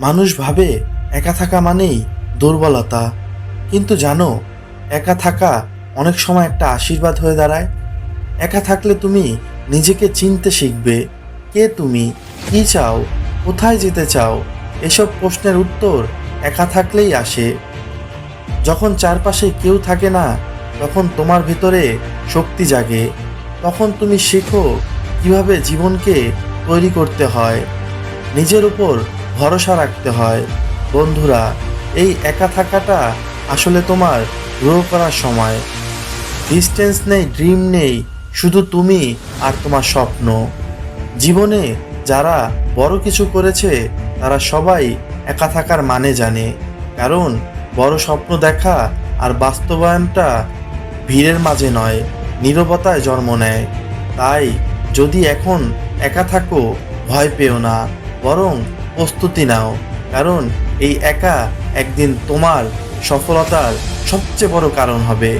মানুষ ভাবে একা থাকা মানেই দুর্বলতা। কিন্তু জানো, একা থাকা অনেক সময় একটা আশীর্বাদ হয়ে দাঁড়ায়। একা থাকলে তুমি নিজেকে চিনতে শিখবে কে তুমি, কি চাও, কোথায় যেতে চাও, এসব প্রশ্নের উত্তর একা থাকলেই আসে। যখন চারপাশে কেউ থাকে না, তখন তোমার ভিতরে শক্তি জাগে। তখন তুমি শেখো কীভাবে জীবনকে তৈরি করতে হয়। নিজের উপর ভরসা রাখতে হয়। বন্ধুরা, এই একা থাকাটা আসলে তোমার গ্রো করার সময়। ডিস্টেন্স নেই ড্রিম নেই, শুধু তুমি আর তোমার স্বপ্ন। জীবনে যারা বড় কিছু করেছে, তারা সবাই একা থাকার মানে জানে। কারণ বড় স্বপ্ন দেখা আর বাস্তবায়নটা ভিড়ের মাঝে নয়, নীরবতায় জন্ম নেয়। তাই যদি এখন একা থাকো, ভয় পেও না। বরং প্রস্তুতি নাও কারণ এই একা একদিন তোমার সফলতার সবচেয়ে বড় কারণ হবে।